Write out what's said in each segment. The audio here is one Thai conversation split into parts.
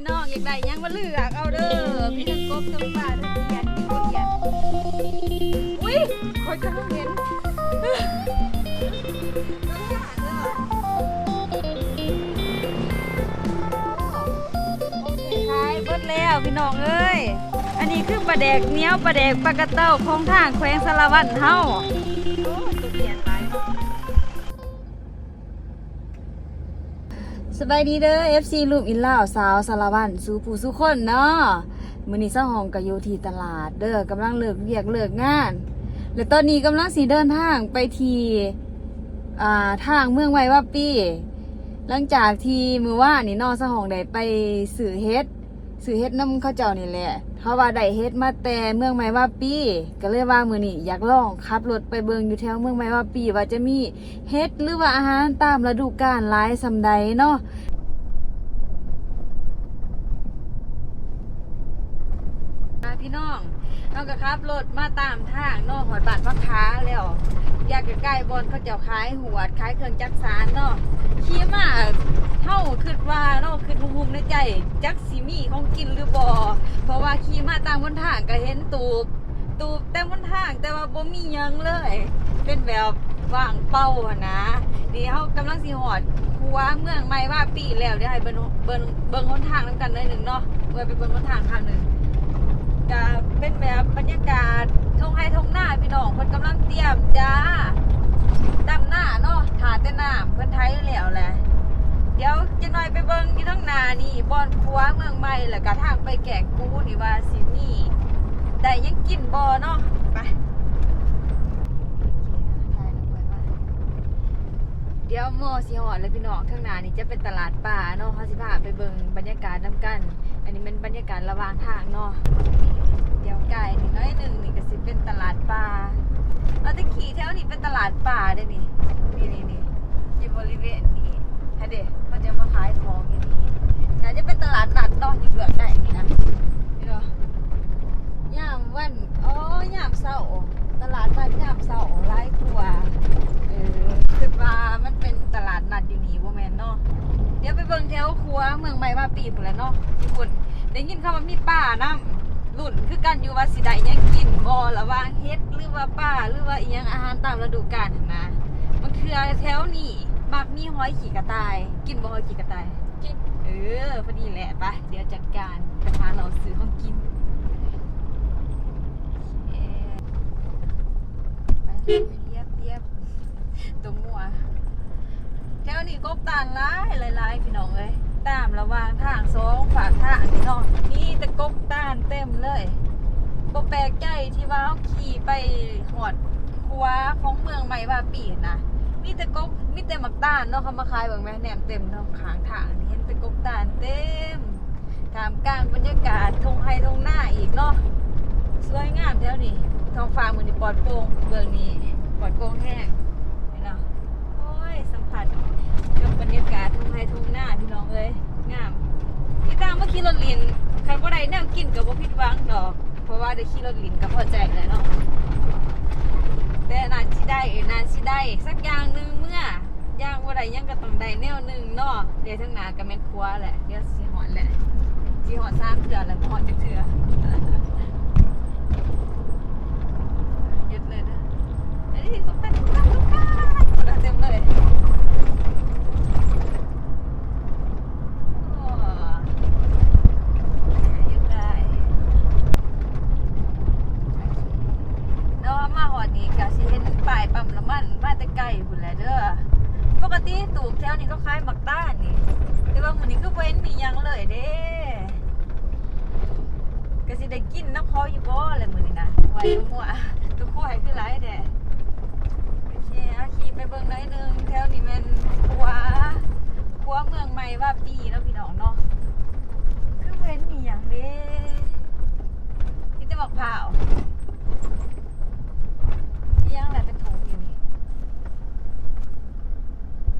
พี่น้องอยากได้ยังมาเลือกเอาเด้อพี่ทั้งกบทั้งปลาทั้งเขียนทั้งเขียนอุ้ยคอยจะเห็นขายเบิดแล้วพี่น้องเอ้ย อันนี้คือปลาแดกเนี้ยวปลาแดกปลากระเต้าของทางแขวงสารวัตรเฮา สบายดีเด้อ FC ลูกอินล่าวสาวสารวันสู้ผู้สู้คนเนาะมื้อนี้เจ้าหองก็อยู่ที่ตลาดเด้อกำลังเลิกเวียกเลิกงาน และตอนนี้กำลังสิเดินทางไปที่อ่าทางเมืองไว้ว่าปี้ หลังจากที่มื้อว่านนี่เนาะเจ้าหองได้ไปสื่อเฮ็ดสื่อเฮ็ดน้ำเขาเจ้านี่แหละ เพราะว่าได้เฮ็ดมาแต่เมืองไม้ว่าปีก็เลยว่ามือนี่อยากลองขับรถไปเบิงอยู่แถวเมืองไม้ว่าปีว่าจะมีเฮ็ดหรือว่าอาหารตามฤดูกาลหลายสำใดเนาะพี่น้อง เราก็ขับรถมาตามทางนอกหอดบาดพักค้าแล้วอยากจะใกล้บอลเขาเจ้าขายหัวขายเครื่องจักสารเนาะขี่มาเท่าคิดว่าเนาะคิดมุมๆในใจจักสีมีของกินหรือบ่เพราะว่าขี่มาตามบนทางก็เห็นตูบตูบเต็มบนทางแต่ว่าบ่มียังเลย เป็นแบบว่างเป้านะนี่เขากำลังสิหอดคัวเมืองใหม่ว่าปีแล้วเดี๋ยวให้เบิ่งเบิ่งเบิ่งหนทางนํกันหน่อยหนึ่งเนาะเมื่อไปเบิ่งหนทางทางหนึ่ง ก็เป็นแบบบรรยากาศทงไฮทงหน้าพี่น้องเพิ่นกำลังเตรียมจ้าดำหน้าเนาะถาแต่น้ำเพิ่นไทยแล้วแหละเดี๋ยวจะหน่อยไปเบิ่งอยู่ทั้งนานี่บอนคัวเมืองใหม่แล้วก็ทางไปแก่กูนี่ว่าสิมีได้ยังกินบ่เนาะไปเดี๋ยวมอสิหอดเลยพี่น้องทั้งหนานี่จะเป็นตลาดป่าเนาะเขาสิพาไปเบิ่งบรรยากาศน้ำกัน อันนี้เป็นบรรยากาศระหว่างทางเนาะเดี๋ยวไก่นี่น้อยหนึ่งนี่ก็สิเป็นตลาดป่าเราจะขี่แถวนี้เป็นตลาดป่าได้นี่นี่นี่นี่อยู่บริเวณนี้ฮะเด็เขาจะมาขายของอย่างนี้น่าจะเป็นตลาดนัดเนาะอยู่เบือกได้นี่นะนี่เนาะยามวันอ๋อยามเสาร์ตลาดนัดยามเสาร์ไล่กว่าเออ คือว่ามันเป็นตลาดนัดอยู่นี่บ่แม่นเนาะเดี๋ยวไปเบิ่งแถวครัวเมืองใหม่ว่าปีพุ่นแหล้วเนาะญี่ปุ่นได้ยินคำว่ามีป่าน้ำรุ่นคือกันอยู่ว่าสิได้หยังกินบ่ระหว่างเฮ็ดหรือว่าป่าหรือว่าอีหยังอาหารตามฤดูกาลหั่นนะมันคือแถวนี้มักมีหอยขี่กระต่าย กินบ่หอยขี่กระต่าย กินเออพอดีแหละไปเดี๋ยวจัดการไปหาเราซื้อของกินเอ๊ะไปเรียบเรียบตรงมัว แถ วนี้กบตาลหลายหลายๆพี่น้องเอ้ยตามระหว่างทางสองฝากทางพี่น้องมีแต่กบตาลเต็มเลยบ่แปลกใจที่ว่าเขาขี่ไปหอดครัวของเมืองใหม่ว่าปีนะมีแต่กบมีแต่หมักตาลเนาะเขามาขายเบิ่งแม่แหนมเต็มเนาะข้างทางเห็นแต่กบตาลเต็มท่ามกลางบรรยากาศทงไฮทงหน้าอีกเนาะสวยงามแถวนี้ท้องฟ้ามือนี้ปลอดโปร่งเบืองนี้ปลอดโปร่งแห้งนี่เนาะโอ้ยสัมผัส กับบรรยากาศทุ่งไร่ทุ่งหน้าพี่น้องเอ้ยงามพี่ตามเมื่อขี่รถลินคันบ่ได้แนวกินกับบ่ผิดหวังดอก เพราะว่าได้ขี่รถลินก็พอใจแล้วเนาะแต่นานสิได้นานสิได้สักอย่างหนึ่งเมื่อย่างบ่ได้ยังก็ต้องได้แนวหนึ่งเนาะเดี๋ยวทั้งนาก็แม่นครัวแหละเดี๋ยวสิหอนแหละสิหอนสามเทื่อแล้วหอนจักเทื่อหยุดเลยเด้อเอ้ยตกแต่ตกแต่ตกแต่เต็มเลย โอ้หยุดได้เนาะมาหอดนี้ก็สิเห็นป้ายปั๊มน้ำมันมา แต่ไกลพุ่นแหละเด้อปกติตูกแถวนี้ก็ขายบักต้านนี่ แต่ว่ามื้อนี้ก็เห็นมียังเลยเด้ก็สิได้กินน้ำเขาอยู่บ่เลยมื้อนี้นะไว้มั่วตัวควายคือหลายแท้โอเคเอาขี่ไปเบิ่งหน่อยหนึงแถวนี้ม่นคัวคัวเมืองใหม่ว่าปีเนาะพี่น้องเนาะคือเว้นมีย่างเด้พี่จะบอกเผาอีหยังแหละเป็นถุงอยู่นี่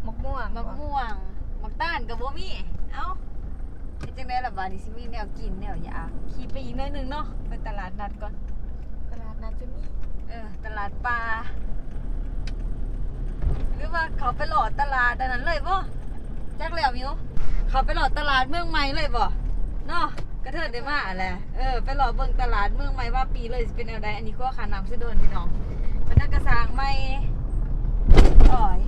มะม่วงมะม่วงมะต้านกั บบ่มีเอ้าเฮ็ดจังได๋ล่ะบาดนี้สิมีแนวกินแนวอยากขี่ไปอีกหน่อยหนึงเนาะไปตลาดนัดก่อน ตลาดนัดจะมีเออ ตลาดปลาหรือว่าเขาไปหลอดตลาดอันนั้นเลยบ่จักแล้วมิวเขาไปหลอดตลาดเมืองใหม่เลยบ่เนาะกระเทิดได้มาแหละเออไปรอเบิ่งตลาดเมืองใหม่ว่าปีเลยสิเป็นแนวใดอันนี้ขั้วขาน้ำเสอโดนพี่น้องมันนักกระสร้างไม่อ่อยแต่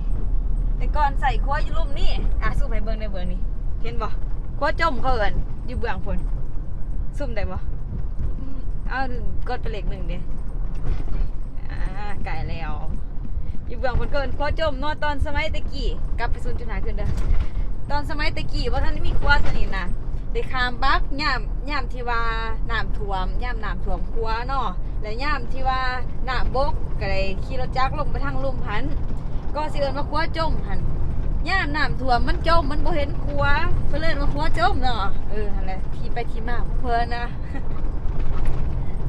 ก่อนใส่ขั้วอยู่ลุ่มนี่อะซุ่มให้เบิ่งในเบิ่งนี่เห็นบ่ขั้วจมเขาเอินอยู่เบื้องพุ่นซุ่มได้บ่อืมเอากดไปเลขหนึ่งเด้อ่าไก่แล้วอยู่เบื้องพุ่นเกินขั้วจมนาะตอนสมัยตะกี้กลับไปศูนจุดหาขึ้นเด้อตอนสมัยตะกี้ว่าท่านมีครัวตัวนี้นะได้ข้ามบักย่ามย่ามที่ว่าน้ำท่วมย่ามน้ำท่วมครัวเนาะและย่ามที่ว่าน้ำบกก็เลยขี่รถจักรลงไปทางลุ่มพัน ก็สิเอิ้นว่าครัวจมหันย่ามน้ำท่วมมันจมมันบ่เห็นครัวเพิ่นเอิ้นว่าครัวจมเนาะเออหั่นแหละที่ไปที่มาเพิ่นนะ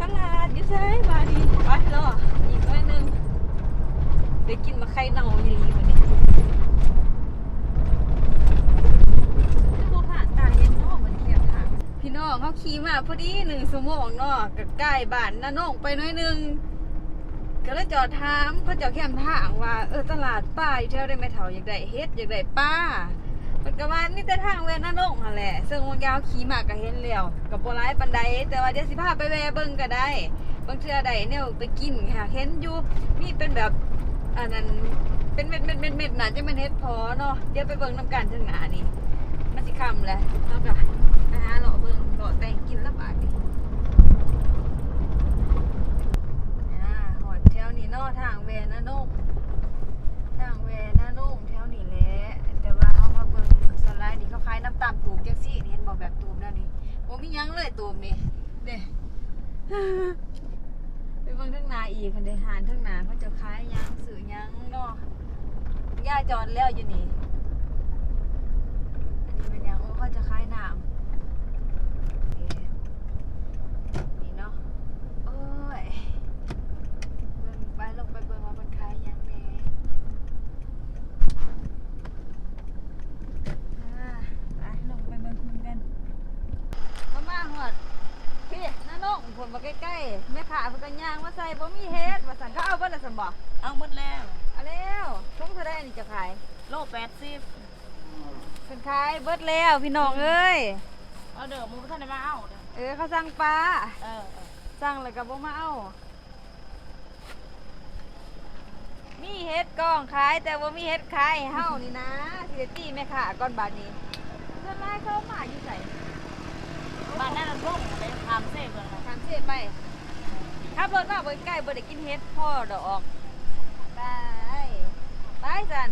ตลาดอยู่ไสบาดีไปรออีกหน่อยหนึงได้กินมาไข่เน่าอีหลีมื้อนี้พี่น้องเขาขี่มาพอดีหนึ่งชั่วโมงเนาะกับใกล้บ้านนาโนงไปน้อยหนึง ก็เลยจอดถามเขาเจอดแคมทางว่าเออตลาดป้าอยู่แถวได้ไหมเถาอยากได้เฮ็ดอยากได้ป้ามันก็ว่านี่แต่ทางแวะนนงนั่นแหละซึ่งวงยาวขี่มาก็เห็นแล้วกับโบราณปันไดแต่ว่าเดี๋ยวสิพาไปแวะเบิ่งก็ได้ บางเทื่อใดเนี่ยไปกินค่ะเห็นอยู่มีเป็นแบบอันนั้นเป็นเม็ดเม็ดเม็ดเม็ดนะจะเป็นเฮ็ดพอเนาะเดี๋ยวไปเบิ่งน้ำกันทางหน้านี่มันสิคำแหละแล้วก็อาหารหล่อเบิ่งหล่อแต่งกินและบาดนี่อ่าหอดแถว นอทางแวนะนุ่งทางแวนะนุ่งแถวนี้แหละแต่ว่าเอามาเบิ่งสไลด์นี่เขาขายน้ำตาลตูมจังซี่นี่เห็นบอกแบบตูมแล้วนี่บ่มียังเลยตูมนี่เด้ไปเบิ่งทั้งนาอีกคันได้หานทั้งนาเขาจะคล้ายยังสื่อยังเนาะย่าจอดแล้วอยู่นี่เป็นหยังโอ้เขาจะคล้ายน้ำนี่นี่เนาะโอ้ยเบิ่งไปลงไปเบิ่งว่ามันคล้ายหยังแหน่อ่าไปลงไปเบิ่งมันกันมามาหอดพี่น้าน้องผลมาใกล้ๆแม่ขาเพิ่นก็ย่างมาใส่บ่มีเฮ็ดว่าสั่นเขาเอาเบ่ล่ะซั่นบ่ เอาหมดแล้ว เอาแล้วทุ่งเท่าใดอันนี่จะขาย โลแปดสิบ เพิ่นขายเบิดแล้วพี่น้องเอ้ยเอาเด้อมึงท่านได้มาเอาเด้อเออเขาสั่งปลาเออเออสั่งแล้วก็บ่มาเอามีเฮ็ดกองขายแต่ว่ามีเฮ็ดขายให้เฮานี่นะสิได้ตีแม่ค้าก่อนบาดนี้ส่วนหลายเขามาอยู่ไสบ้านนั่นน่ะร่มเลยทำเซ่เบิ่งนะทางเสียไปขับรถมาเบิ่งใกล้บ่ได้กินเฮ็ดพ่อดอกไปไปจัน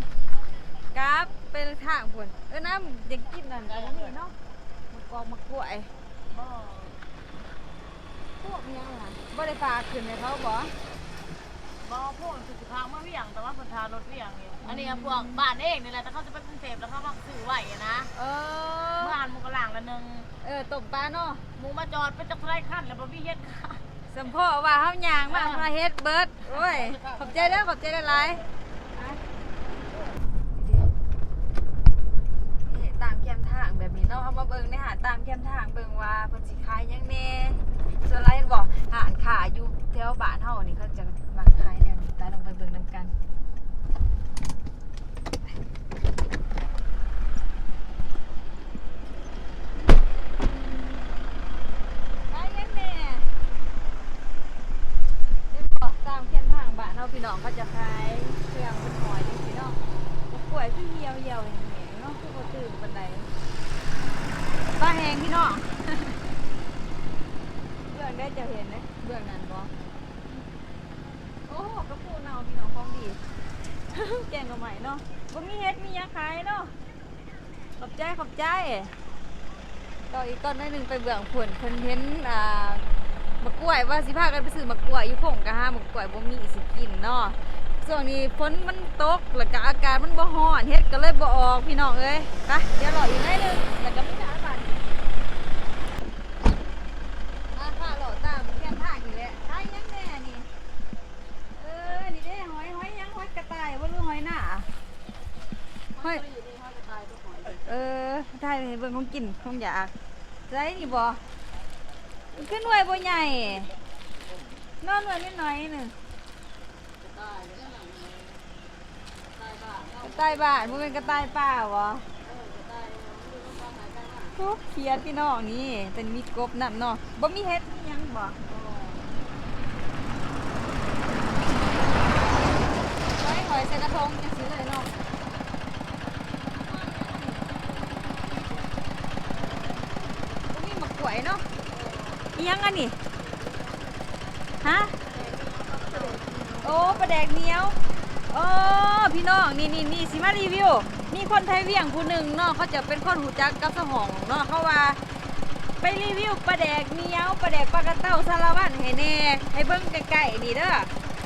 กราฟ เป็นทางพุ่นเออน้ำยังกินนั่นก็บ่มีเนาะมะกอกมะกล้วยบ่พวกเนี้ยล่ะบ่ได้ฝากขึ้นให้เขาบ่บ่พวกสุขภาพเมื่อเวียงแต่ว่าเพิ่นทารถเวียงอยู่อันนี้ก็พวกบ้านเองนี่แหละแต่เขาจะไปกรุงเทพแล้วเขามาซื้อไว้อะนะเออเมื่ออ่านหมูกระหล่างละหนึงเออตบปลาเนาะหมูมาจอดเป็นจักรไรขั้นแล้วบ่มีเฮ็ดค่ะ สมพ่อว่าเฮาย่างมามาเฮ็ดเบิดโอ้ยขอบใจเด้อขอบใจหลายนี่ตามแคมทางแบบนี้เนาะเอามาเบิ่งในหาตามแคมทางเบิ่งว่าเพิ่นสิขายหยังแหน่ส่วนไรเห็นบ่หานขาอยู่แถวบ้านเฮานี่เขาจะมาขายแนวนี้ตามลงไปเบิ่งนํกัน ขายหยังแหน่ เดี๋ยวบอกตามเส้นทางบ้านเราพี่น้องก็จะขายเครื่องเป็นหอยพี่น้องมะกล้วยที่เหี่ยวเหี่ยวๆแห้งๆเนาะคือบ่ตื่นบันไดป้าแหงพี่น้องเบื้องได้จะเห็นไหมเบื้องนั้นบ่โอ้กระปูเนาพี่น้องของดี แกงกับใหม่เนาะบ่มีเฮ็ดมีหยังขายเนาะขอบใจขอบใจก็อีกต้นหนึงไปเบื้องผลเพิ่นเห็นอ่ามะกล้วยว่าสิพากันไปซื้อมะกล้วยอยู่คงกะฮะมะกล้วยบ่มีสิกินเนาะช่วงนี้ฝนมันตกแล้วก็อากาศมันบ่ร้อนเฮ็ดก็เลยบ่ออกพี่น้องเอ้ยไปเดี๋ยวรออีกหน่อยหนึงแล้วก็มีหาบ้านมาค่ะรอตามแคมทางนี่แหละขายหยังแน่นี่ เออ นี่เด้หอยหอยหยังหอยกระต่ายบ่รู้หอยหน้าหอยเออถ่าย ให้เบิ่งของกินของอยากไสนี่บ่ขึ้นหน่วยบ่ใหญ่นอนหน่วยนิดหน่อยหนึ่งกระต่ายบ้านมันเป็นกระต่ายป่าวะคือกบเขียดพี่น้องนี่เป็นมีกบนำเนาะบ่มีเฮ็ดอิหยังบ่ไว้หอยใส่กระทงยังซื้อเลยเนาะบ่มีหมกกล้ วยเนาะอิหยังอันนี้ฮะโอ้ปลาแดกเหนียวโอ้พี่น้องนี่นี่นี่สิมารีวิวนี่คนไทยเวียงผู้หนึ่งเนาะเขาจะเป็นคนหูจักกับสหองเนาะเขาว่าไปรีวิวปลาแดกเหนียวปลาแดกปลากระเต้าสารวัตรให้แน่ให้เบิ่งใกล้ๆนี่เด้อ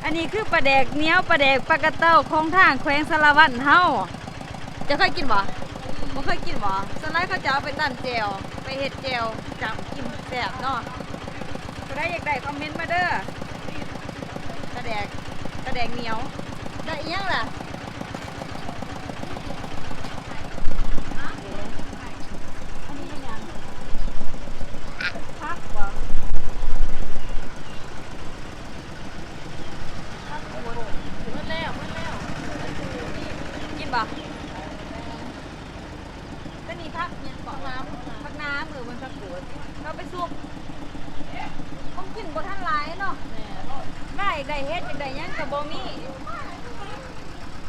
อันนี้คือปลาแดกเหนียวปลาแดกปลากระเต้าของทางแขวงสารวัตรเฮาจะเคยกินบ่บ่เคยกินบ่สไลด์เขาจะเอาไปตั้นแจวไปเฮ็ดแจว จับกินแซ่บเนาะก็ได้อยากได้คอมเมนต์มาเด้อปลาแดกปลาแดกเหนียว ได้อีหยังล่ะอันนี้เป็นหยัง พักบ่พักโอ้โห เมื่อแล้วเมื่อแล้ว กินบ่ก็นี่พักยังบ่ น้ำ พักน้ำเออมันพักโกดเราไปซุปต้องกินบ่ทันหลายเนาะ แม่รถ ได้ได้เฮ็ดจังได้หยังก็บ่มี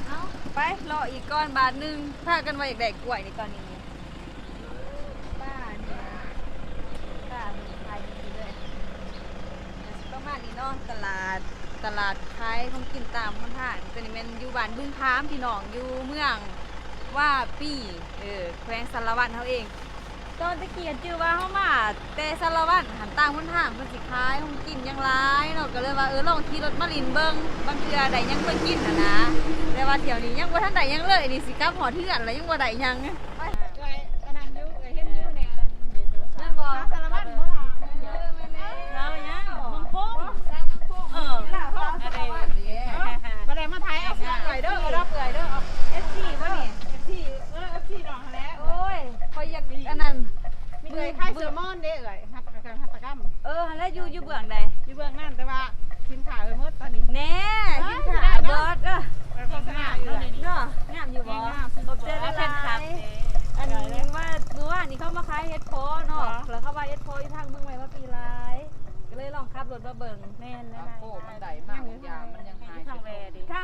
เอาไปรออีกก้อนบาทหนึงพากั นว่าอยากได้กล้วยในตอนนี้บ้าเนี่ยบ้ามีขายดีเลยประมาณนี้เนาะตลาดตลาดขายของกินตามคนทางตัวนี้มันอยู่บ้านบึงพามพี่น้องอยู่เมืองว่าปี่เออแขวงสารวัตรเขาเอง ตอนตะเกียบจือว่าเขามาแต่สารวัตรหันต่างคนถามเพิ่นสิขายของกินยังร้ายเนาะก็เลยว่าเออลองขี่รถมาลินเบิงบางเทือได้ยังเพิ่งกินน่ะนะแต่ว่าเที่ยวนี้ยังว่าท่านได้ยังเลยนี่สิกลับหอเทือนแล้วยังว่าได้ยัง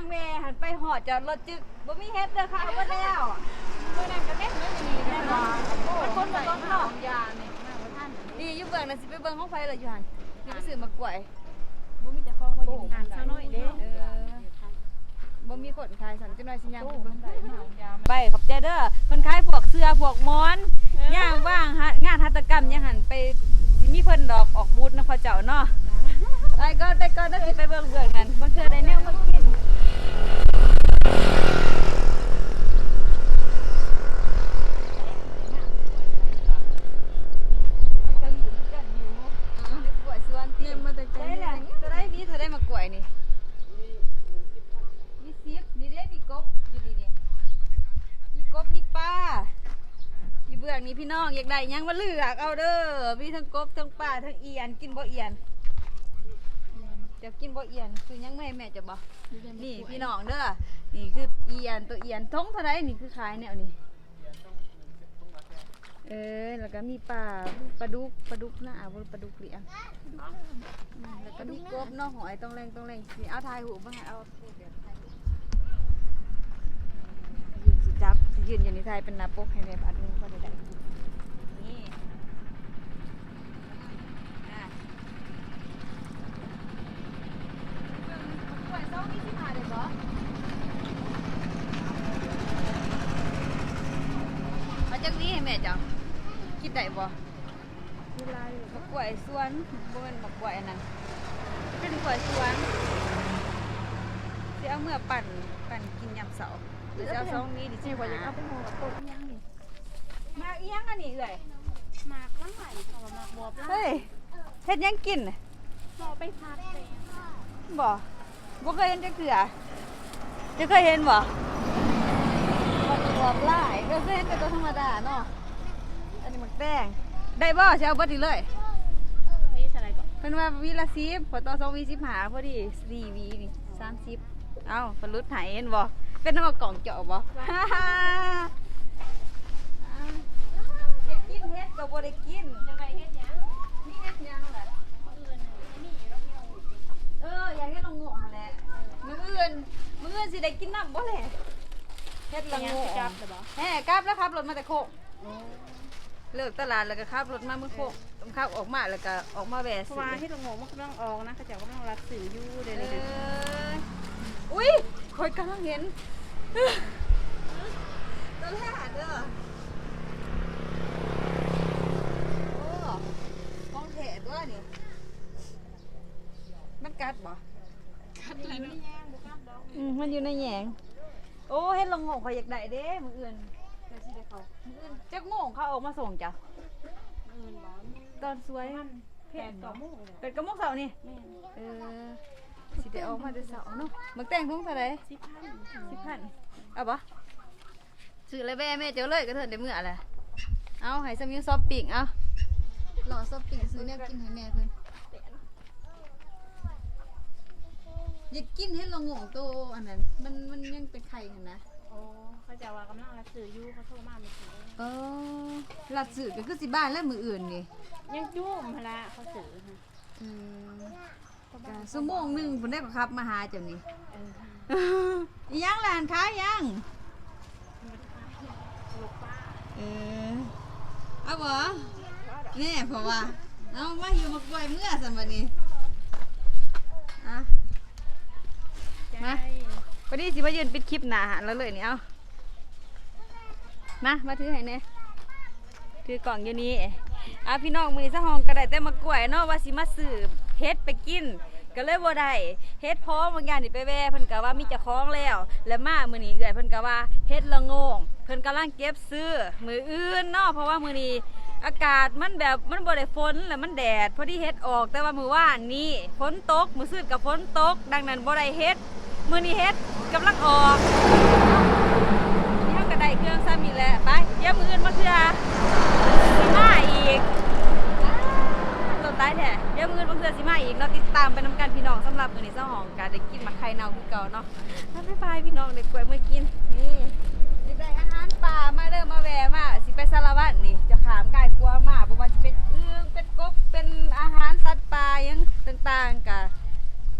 างแม่หันไปหอดจอดรถจึกบ่มีเฮ็ดเด้อค่ะเอาบ่แล้วเมื่อนั้นก็เม็ดเลยนี่แน่นอนมันคนบ่รถเนาะยาเนี่ยมาบ่ทันนี่อยู่เบื้องน่ะสิไปเบิ่งของไฟเลยอยู่หั่นสิไปซื้อมากล้วยบ่มีแต่ของเขาอยู่นี่งานเช้าน้อยเด้เออบ่มีคนขายสั่นจังหน่อยสิย่างไปเบิ่งได้มากยาไปขอบใจเด้อเพิ่นขายพวกเสื้อพวกหมอนย่างว่างงานหัตถกรรมยังหั่นไปสิมีเพิ่นดอกออกบูธนะเขาเจ้าเนาะไปก็ไปก็ได้สิไปเบิ่งเบื้องนั้นบางเทื่อได้แนวม เนี่ยมาแต่ไกลได้แหละจะได้มีเธอได้มากล้วยนี่ มีซิปนี่เด้มีกบอยู่ดีนี่มีกบมีปลาอยู่เบื้องนี้พี่น้องอยากได้หยังมาเลือกเอาเด้อ มีทั้งกบทั้งปลาทั้งเอียนกินบ่เอียนเดี๋ยวกินบ่เอียนคือยังไม่ให้แม่จะบ่นี่พี่น้องเด้อ นี่คือเอียนตัวเอียนท้องเท่าไรนี่คือขายแนวนี้เออแล้วก็มีปลาปลาดุกปลาดุกนะอะบ่ปลาดุกเหลี่ยงแล้วก็มีกบเนาะหอยต้องแรงต้องแรงสิเอาทายหูมาให้เอายืนสิจับยืนอยู่ในทายเป็นนาปกให้ในบาดมือก็ได้ได้นี่อะกล้วยส้มนี่สิมาได้บ่เอาจังนี้ให้แม่จังคิดได้บ่เวลาอยู่มะกล้วยสวนบ่แม่นมะกล้วยอันนั้นเป็นกล้วยสวนสิเอาเมื่อปั่นปั่นกินยามเสาร์หรือจะเอาซองนี้ดินี่สิว่าว่าจะจะเอาเอาไปห่อกับต้นอีหยังนี่มาอีหยังอันนี้เอ้ยมากมันไหลเข้ามาบวบแล้วเฮ้ยเฮ็ดหยังกินน่ะพอไปพักเลยบ่บ่เคยเห็นจักเทื่อจะเคยเห็นบ่บ่ตัวปลายก็เคยเห็นแต่ตัวธรรมดาเนาะอันนี้หมัก แตงได้บ่สิเอาเบิดนี่เลยนี่อะไรก่อนเพิ่นว่าวีละ10พอต่อ2วี15พอดี4วีนี่30เอ้าเพิ่นลดให้เห็นบ่เป็นน้ำกล่องเจาะบ่ฮ่าฮ่าอยากกินเฮ็ดก็ก็บ่ได้กินจะไปเฮ็ดหยังนี่เฮ็ดหยังล่ะมื้ออื่นนี่เราเที่ยวเอออยากเฮ็ดละโงกนั่นแหละมื้ออื่นมื้ออื่นสิได้กินน้ำบ่แหละเฮ็ดละโงกจับได้บ่แห่กลับแล้วครับรถมาแต่โคก เลิกตลาดแล้วก็ขับรถมาเมื่อโคกขับออกมาแล้วก็ออกมาแวะเพราะซื้ว่าอที่ตรงโง่มันกำลังออกนะเขาจะกำลังรัดสื่ออยู่เดี๋ยวเอนี้ออุ้ยคอยกำลังเห็นตลาดเด้อโอ้มองแถตัวนี่มันกัดบ่อืมมันอยู่ในแหยง โอ้เฮ็ดลงงงเขาอยากได้เด้มืออื่น เดี๋ยวสิได้เขามืออื่นจักโมงเขาออกมาส่งจ้ะอื่นบ่ตอนสวยเพจต่อมุ่งเลยเป็นกระมกเสาร์นี่เออสิได้ออกมาแต่เสาร์เนาะมักแต่งทุ่งเท่าไหร่สิพันสิบพันเอาบ่ซื้อเลยแม่แม่เจ้าเลยก็เถิดได้มื้ออะไรเอาให้สมิวซอปปิ้งเอาหล่อซอปปิ้งซื้อแนวกินให้แม่เพิ่นอยากกินเฮ็ดลงงงโตอันนั้นมันมันยังเป็นไข่หั่นนะโอ้ เขาจะว่ากำลังรัดสื่ออยู่เขาโทรมาไม่ถึงเออหลัดสื่อก็คือสิบ้านแล้วมืออื่นนี่ยังจุ่มพละเขาสื่อฮะอืมก็ชั่วโมงหนึงผมได้ก็ขับมาหาเจ้านี่ เอออีหยังหลานค้ายังลูกป้าเออเอาบ่แน่เพราะว่าเอามาอยู่มากล้วยเมื่อสันวันนี้อะมา วันนี้สิมายืนปิดคลิปหนาหาแล้วเลยนี่เอา มามาถือให้แน่ถือกล่องอยู่นี่อะพี่น้องมือนี้สะหองก็ได้แต่มากล้วยเนาะว่าสิมาซื้อเฮ็ดไปกินก็เลยบ่ได้เฮ็ดพร้อมบางอย่างนี่ไปแว่เพิ่นก็ว่ามีเจ้าของแล้ว แล้วมามื้อนี้เอื้อยเพิ่นก็ว่าเฮ็ดละงงเพิ่นกำลังเก็บซื้อมื้ออื่นเนาะเพราะว่ามื้อนี้อากาศมันแบบมันบ่ได้ฝนแล้วมันแดดพอดีเฮ็ดออกแต่ว่ามื้อว่านนี้ฝนตกมื้อซื่อกับฝนตก ดังนั้นบ่ได้เฮ็ดมื้อนี้เฮ็ดกำลังออกได้เครื่องซ้ำอีกแล้วไป เดี๋ยวมืออื่นมาเทือสิมาอีกต้นตายแท้เดี๋ยวมืออนบางเทื่อสิมาอีกเนาะติดตามไปนำกันพี่น้องสำหรับมื้อนี้เจ้าของการได้กินมาไข่เน่าคือเก่าเนาะบ๊ายบายพี่น้องได้กล้วยมื้อกินนี่สิได้อาหารป่ามาเด้อมาแวะมาสิไปสารวัตรนี่จะขามกายกลัวมาบ่ว่าสิเป็นอึ่งเป็นกบเป็นอาหารสัตว์ป่าหยังต่างๆก็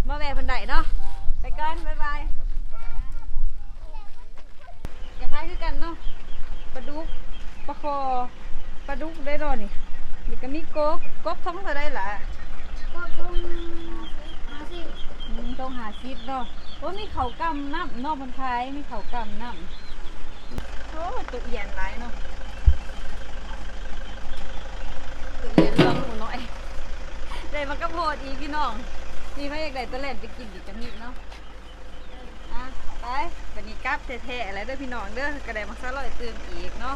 มาแวะเพิ่นได้เนาะไปกันบ๊ายบายอย่าคล้ายคือกันเนาะ ปลาดุกปลาคอปลาดุกได้ดอนี่นี่ก็มีกบกบท้องเท่าได้ล่ะก็ต้องหาสิต้องหาซิดเนาะโอ้มีเขากำน้ำเนอกบนท้ายมีเขากำน้ำโอ้ตัวเอียนหลายเนาะตัวเอียนเรื่องหมูน้อยได้มากระโพดอีกพี่น้องนี่ไม่อยากได้ตะเล่นไปกินอีกจะมีเนาะอะ ไปวันนี้กลับแท้ๆอะไรเด้อพี่น้องเด้อกระไดมักซะลอยเตือนอีกเนาะ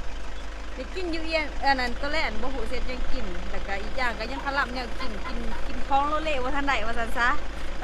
ไปกินอยู่เอียนอันนั้นตัวแรกบ่หูเสร็จยังกินแล้วก็อีกอย่างก็ยังพลับเนี่ยกินกินกินของโลเล่ว่าทันใดว่าซั่นซะไป